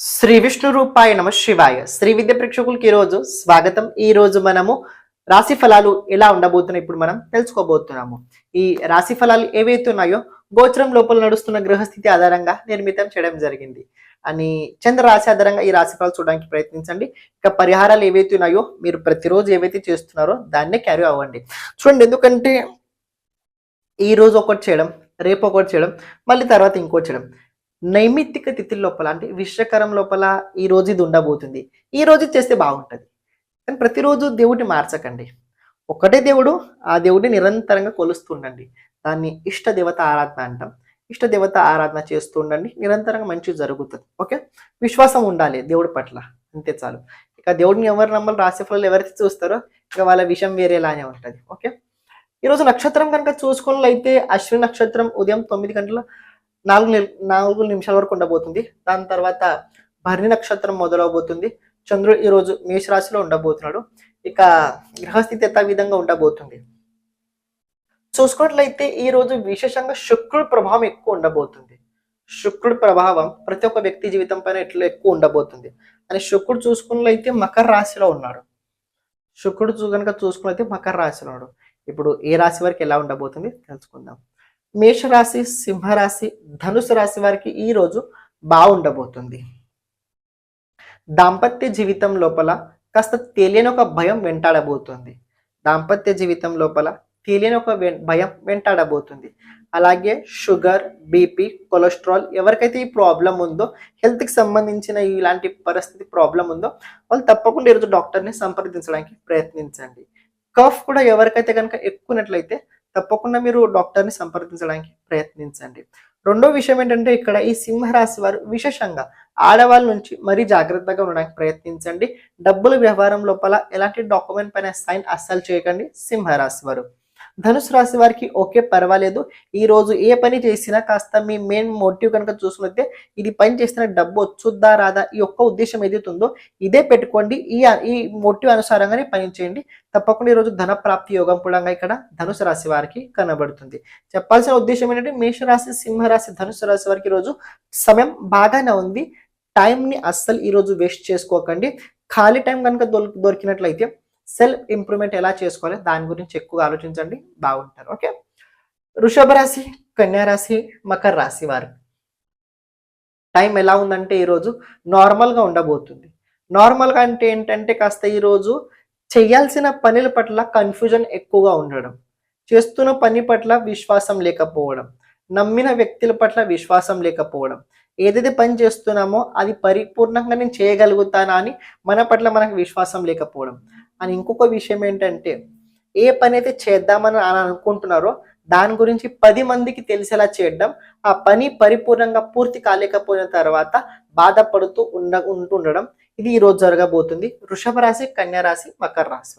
శ్రీ విష్ణు రూపాయ నమ శివాయ. శ్రీ విద్య ప్రేక్షకులకి ఈ రోజు స్వాగతం. ఈ రోజు మనము రాశి ఫలాలు ఎలా ఉండబోతున్నాయి ఇప్పుడు మనం తెలుసుకోబోతున్నాము. ఈ రాశి ఫలాలు ఏవైతే ఉన్నాయో గోచరం లోపల నడుస్తున్న గ్రహస్థితి ఆధారంగా నిర్మితం చేయడం జరిగింది. అని చంద్ర రాశి ఆధారంగా ఈ రాశి ఫలాలు చూడడానికి ప్రయత్నించండి. ఇక పరిహారాలు ఏవైతే ఉన్నాయో మీరు ప్రతిరోజు ఏవైతే చేస్తున్నారో దాన్నే క్యారీ అవ్వండి. చూడండి ఎందుకంటే ఈ రోజు ఒకటి చేయడం రేపు ఒకటి చేయడం మళ్ళీ తర్వాత ఇంకోటి చేయడం. నైమిత్తిక తిథి లోపల అంటే విశ్వకరం లోపల ఈ రోజు ఇది ఉండబోతుంది. ఈ రోజు ఇది చేస్తే బాగుంటుంది. కానీ ప్రతిరోజు దేవుడిని మార్చకండి. ఒకటే దేవుడు ఆ దేవుడిని నిరంతరంగా కొలుస్తుండండి దాన్ని ఇష్ట దేవత ఆరాధన అంటాం. ఇష్ట దేవత ఆరాధన చేస్తూ ఉండండి. నిరంతరంగా మంచి జరుగుతుంది. ఓకే? విశ్వాసం ఉండాలి దేవుడి పట్ల. అంతే చాలు. ఇక దేవుడిని ఎవరు నమ్మలు రాశి ఎవరైతే చూస్తారో ఇక వాళ్ళ విషయం వేరేలానే ఉంటుంది. ఓకే? ఈరోజు నక్షత్రం కనుక చూసుకున్నట్లయితే అశ్విని నక్షత్రం ఉదయం తొమ్మిది గంటల నాలుగు నాలుగు నిమిషాల వరకు ఉండబోతుంది. దాని తర్వాత భరణి నక్షత్రం మొదలవబోతుంది. చంద్రుడు ఈ రోజు మేషరాశిలో ఉండబోతున్నాడు. ఇక గ్రహస్థితి ఎంత విధంగా ఉండబోతుంది. చూసుకున్నట్లయితే ఈ రోజు విశేషంగా శుక్రుడి ప్రభావం ఎక్కువ ఉండబోతుంది. శుక్రుడి ప్రభావం ప్రతి ఒక్క వ్యక్తి జీవితం పైన ఎట్లా ఎక్కువ ఉండబోతుంది అని శుక్రుడు చూసుకున్నట్లయితే మకర రాశిలో ఉన్నాడు. శుక్రుడు కనుక చూసుకున్నట్లయితే మకర రాశిలో ఉన్నాడు. ఇప్పుడు ఏ రాశి వరకు ఎలా ఉండబోతుంది తెలుసుకుందాం. మేషరాశి సింహరాశి ధనుసు రాశి వారికి ఈ రోజు బాగుండబోతుంది. దాంపత్య జీవితం లోపల కాస్త తెలియని ఒక భయం వెంటాడబోతుంది. దాంపత్య జీవితం లోపల తెలియని ఒక భయం వెంటాడబోతుంది. అలాగే షుగర్ బీపీ కొలెస్ట్రాల్ ఎవరికైతే ఈ ప్రాబ్లం ఉందో హెల్త్కి సంబంధించిన ఇలాంటి పరిస్థితి ప్రాబ్లం ఉందో వాళ్ళు తప్పకుండా ఈరోజు డాక్టర్ని సంప్రదించడానికి ప్రయత్నించండి. కఫ్ కూడా ఎవరికైతే కనుక ఎక్కువనట్లయితే తప్పకుండా మీరు డాక్టర్ని సంప్రదించడానికి ప్రయత్నించండి. రెండో విషయం ఏంటంటే ఇక్కడ ఈ సింహరాశి వారు విశేషంగా ఆడవాళ్ళ నుంచి మరీ జాగ్రత్తగా ఉండడానికి ప్రయత్నించండి. డబ్బుల వ్యవహారం లోపల ఎలాంటి డాక్యుమెంట్ పైన సైన్ అస్సలు చేయకండి సింహరాశి వారు. ధనుసు రాశి వారికి ఓకే పర్వాలేదు. ఈ రోజు ఏ పని చేసినా కాస్త మీ మెయిన్ మోటివ్ కనుక చూసుకుంటే ఇది పని చేసిన డబ్బు వచ్చుద్దా రాదా? ఈ ఒక్క ఉద్దేశం ఏదైతే ఉందో ఇదే పెట్టుకోండి. ఈ ఈ మోటివ్ అనుసారంగానే పని చేయండి తప్పకుండా ఈరోజు ధన ప్రాప్తి యోగం కూడా ఇక్కడ ధనుసు రాశి వారికి కనబడుతుంది. చెప్పాల్సిన ఉద్దేశం ఏంటంటే మేషరాశి సింహరాశి ధనుసు రాశి వారికి ఈరోజు సమయం బాగానే ఉంది. టైంని అస్సలు ఈరోజు వేస్ట్ చేసుకోకండి. ఖాళీ టైం కనుక దొరికి దొరికినట్లయితే సెల్ఫ్ ఇంప్రూవ్మెంట్ ఎలా చేసుకోవాలి దాని గురించి ఎక్కువ ఆలోచించండి. బాగుంటారు. ఓకే? వృషభ రాశి కన్యా రాశి మకర రాశి వారు. టైం ఎలా ఉందంటే ఈరోజు నార్మల్గా ఉండబోతుంది. నార్మల్గా అంటే ఏంటంటే కాస్త ఈరోజు చేయాల్సిన పనుల పట్ల కన్ఫ్యూజన్ ఎక్కువగా ఉండడం చేస్తున్న పని పట్ల విశ్వాసం లేకపోవడం నమ్మిన వ్యక్తుల పట్ల విశ్వాసం లేకపోవడం ఏదైతే పని చేస్తున్నామో అది పరిపూర్ణంగా నేను చేయగలుగుతానా అని మన పట్ల మనకు విశ్వాసం లేకపోవడం. అని ఇంకొక విషయం ఏంటంటే ఏ పని అయితే చేద్దామని అని అనుకుంటున్నారో దాని గురించి పది మందికి తెలిసేలా చేయడం ఆ పని పరిపూర్ణంగా పూర్తి కాలేకపోయిన తర్వాత బాధపడుతూ ఉండ ఉంటుండడం ఇది ఈరోజు జరగబోతుంది. వృషభ రాశి కన్యా రాశి మకర రాశి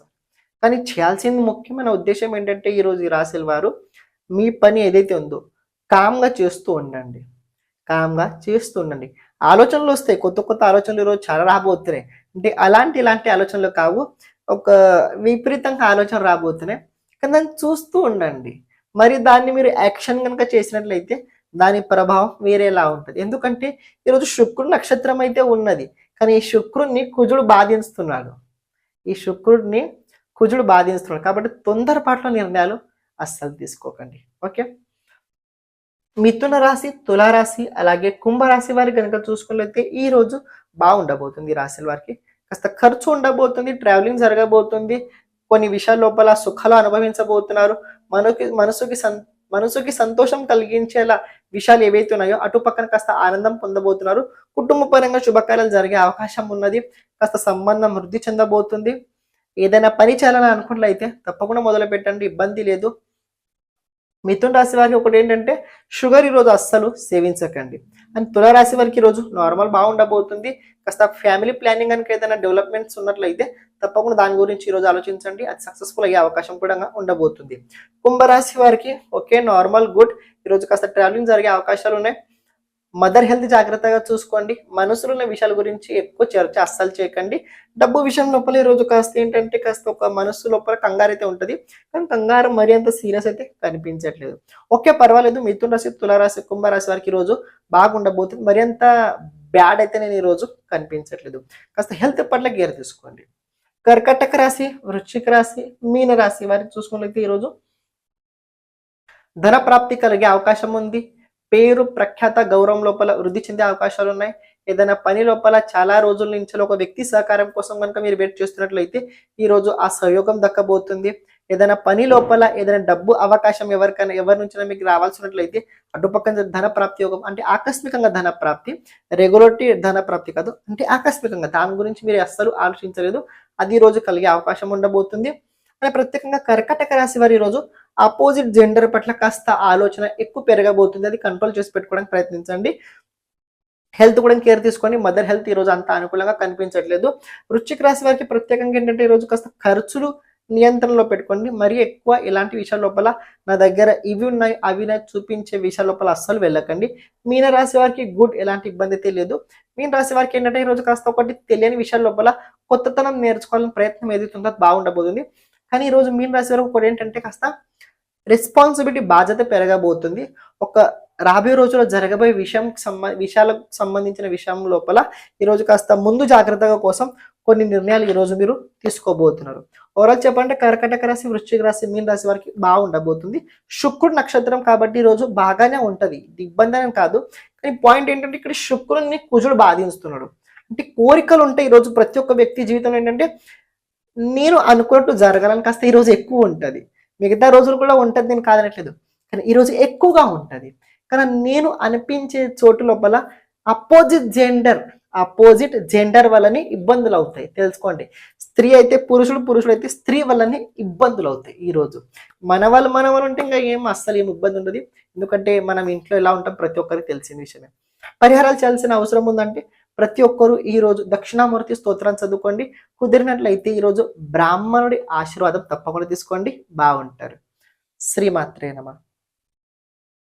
కానీ చేయాల్సింది ముఖ్యమైన ఉద్దేశం ఏంటంటే ఈ రోజు ఈ రాశుల వారు మీ పని ఏదైతే ఉందో కామ్గా చేస్తూ ఉండండి. కామ్గా చేస్తూ ఉండండి ఆలోచనలు వస్తాయి. కొత్త కొత్త ఆలోచనలు ఈరోజు చాలా రాబోతున్నాయి. అంటే అలాంటి ఇలాంటి ఆలోచనలు కావు. ఒక విపరీతంగా ఆలోచన రాబోతున్నాయి. కానీ దాన్ని చూస్తూ ఉండండి. మరి దాన్ని మీరు యాక్షన్ కనుక చేసినట్లయితే దాని ప్రభావం వేరేలా ఉంటుంది. ఎందుకంటే ఈరోజు శుక్రుడు నక్షత్రం అయితే ఉన్నది. కానీ ఈ శుక్రుడిని కుజుడు బాధిస్తున్నాడు. ఈ శుక్రుడిని కుజుడు బాధిస్తున్నాడు. కాబట్టి తొందరపాట్లో నిర్ణయాలు అస్సలు తీసుకోకండి. ఓకే? మిథున రాశి తులారాశి అలాగే కుంభరాశి వారి కనుక చూసుకున్నట్లయితే ఈ రోజు బాగుండబోతుంది రాశుల వారికి. కాస్త ఖర్చు ఉండబోతుంది ట్రావెలింగ్ జరగబోతుంది కొన్ని విషయాల లోపల సుఖాలు అనుభవించబోతున్నారు. మనకి మనసుకి సం మనసుకి సంతోషం కలిగించేలా విషయాలు ఏవైతే ఉన్నాయో అటు పక్కన కాస్త ఆనందం పొందబోతున్నారు. కుటుంబ పరంగా శుభకార్యాలు జరిగే అవకాశం ఉన్నది. కాస్త సంబంధం వృద్ధి చెందబోతుంది. ఏదైనా పని చేయాలని అనుకున్నట్లయితే తప్పకుండా మొదలు పెట్టండి ఇబ్బంది లేదు. మిథున రాశి వారికి ఒకటి ఏంటంటే షుగర్ ఈరోజు అస్సలు సేవించకండి. అండ్ తులారాశి వారికి ఈరోజు నార్మల్ బాగుండబోతుంది. కాస్త ఫ్యామిలీ ప్లానింగ్ కనుక ఏదైనా డెవలప్మెంట్స్ ఉన్నట్లయితే తప్పకుండా దాని గురించి ఈరోజు ఆలోచించండి. అది సక్సెస్ఫుల్ అయ్యే అవకాశం కూడా ఉండబోతుంది. కుంభరాశి వారికి ఓకే నార్మల్ గుడ్. ఈరోజు కాస్త ట్రావెలింగ్ జరిగే అవకాశాలు ఉన్నాయి. మదర్ హెల్త్ జాగ్రత్తగా చూసుకోండి. మనసులున్న విషయాల గురించి ఎక్కువ చర్చ అస్సలు చేయకండి. డబ్బు విషయం లోపల ఈరోజు కాస్త ఏంటంటే కాస్త ఒక మనసు లోపల కంగారు అయితే ఉంటుంది. కానీ కంగారు మరి అంత సీరియస్ అయితే కనిపించట్లేదు. ఓకే పర్వాలేదు. మిథున రాశి తులారాశి కుంభరాశి వారికి ఈరోజు బాగుండబోతుంది. మరి అంత బ్యాడ్ అయితే నేను ఈరోజు కనిపించట్లేదు. కాస్త హెల్త్ పట్ల గేర్ తీసుకోండి. కర్కటక రాశి వృశ్చిక రాశి మీన రాశి వారికి చూసుకున్నట్లయితే ఈరోజు ధన ప్రాప్తి కలిగే అవకాశం ఉంది. పేరు ప్రఖ్యాత గౌరవం లోపల వృద్ధి చెందే అవకాశాలు ఉన్నాయి. ఏదైనా పని లోపల చాలా రోజుల నుంచి ఒక వ్యక్తి సహకారం కోసం కనుక మీరు వెయిట్ చేస్తున్నట్లయితే ఈ రోజు ఆ సహయోగం దక్కబోతుంది. ఏదైనా పని లోపల ఏదైనా డబ్బు అవకాశం ఎవరికైనా ఎవరి నుంచి మీకు రావాల్సినట్లయితే అటుపక్కన ధన ప్రాప్తి యోగం అంటే ఆకస్మికంగా ధన ప్రాప్తి రెగ్యులర్టీ ధన ప్రాప్తి కాదు. అంటే ఆకస్మికంగా దాని గురించి మీరు అస్సలు ఆలోచించలేదు. అది ఈ రోజు కలిగే అవకాశం ఉండబోతుంది. అలా ప్రత్యేకంగా కర్కటక రాశి వారి రోజు ఆపోజిట్ జెండర్ పట్ల కాస్త ఆలోచన ఎక్కువ పెరగబోతుంది. అది కంట్రోల్ చేసి పెట్టుకోవడానికి ప్రయత్నించండి. హెల్త్ కూడా కేర్ తీసుకొని మదర్ హెల్త్ ఈ రోజు అంత అనుకూలంగా కనిపించట్లేదు. వృశ్చిక రాశి వారికి ప్రత్యేకంగా ఏంటంటే ఈ రోజు కాస్త ఖర్చులు నియంత్రణలో పెట్టుకోండి. మరీ ఎక్కువ ఇలాంటి విషయాల లోపల నా దగ్గర ఇవి ఉన్నాయి అవి ఉన్నాయి చూపించే విషయాల లోపల అస్సలు వెళ్ళకండి. మీన రాశి వారికి గుడ్ ఎలాంటి ఇబ్బంది అయితే లేదు. మీన రాశి వారికి ఏంటంటే ఈ రోజు కాస్త ఒకటి తెలియని విషయాల లోపల కొత్తతనం నేర్చుకోవాలని ప్రయత్నం ఏదైతే బాగుండబోతుంది. కానీ ఈ రోజు మీన రాశి వారికి ఒకటి ఏంటంటే కాస్త రెస్పాన్సిబిలిటీ బాధ్యత పెరగబోతుంది. ఒక రాబోయే రోజుల్లో జరగబోయే విషయం సంబ విషయాలకు సంబంధించిన విషయం లోపల ఈరోజు కాస్త ముందు జాగ్రత్తగా కోసం కొన్ని నిర్ణయాలు ఈరోజు మీరు తీసుకోబోతున్నారు. ఓవరాల్ చెప్పంటే కర్కటక రాశి వృశ్చిక రాశి మీన రాశి వారికి బాగుండబోతుంది శుక్రుడు నక్షత్రం కాబట్టి ఈరోజు బాగానే ఉంటుంది. ఇది ఇబ్బంది కాదు. కానీ పాయింట్ ఏంటంటే ఇక్కడ శుక్రుడిని కుజుడు బాధిస్తున్నాడు. అంటే కోరికలు ఉంటాయి ఈరోజు ప్రతి ఒక్క వ్యక్తి జీవితంలో ఏంటంటే నేను అనుకున్నట్టు జరగాలని కాస్త ఈరోజు ఎక్కువ ఉంటుంది. మిగతా రోజులు కూడా ఉంటుంది నేను కాదనట్లేదు. కానీ ఈరోజు ఎక్కువగా ఉంటుంది. కానీ నేను అనిపించే చోటు లోపల అపోజిట్ జెండర్ అపోజిట్ జెండర్ వల్లనే ఇబ్బందులు అవుతాయి. తెలుసుకోండి. స్త్రీ అయితే పురుషుడు పురుషుడు అయితే స్త్రీ వల్లనే ఇబ్బందులు అవుతాయి ఈ రోజు. మన వాళ్ళు మన వాళ్ళు ఉంటే ఇంకా ఏం అస్సలు ఏం ఇబ్బంది ఉండదు. ఎందుకంటే మనం ఇంట్లో ఎలా ఉంటాం ప్రతి ఒక్కరికి తెలిసిన విషయమే. పరిహారాలు చేయాల్సిన అవసరం ఉందంటే ప్రతి ఒక్కరూ ఈ రోజు దక్షిణామూర్తి స్తోత్రం చదువుకోండి. కుదిరినట్లయితే ఈ రోజు బ్రాహ్మణుడి ఆశీర్వాదం తప్పకుండా తీసుకోండి. బాగుంటారు. శ్రీమాత్రే నమ.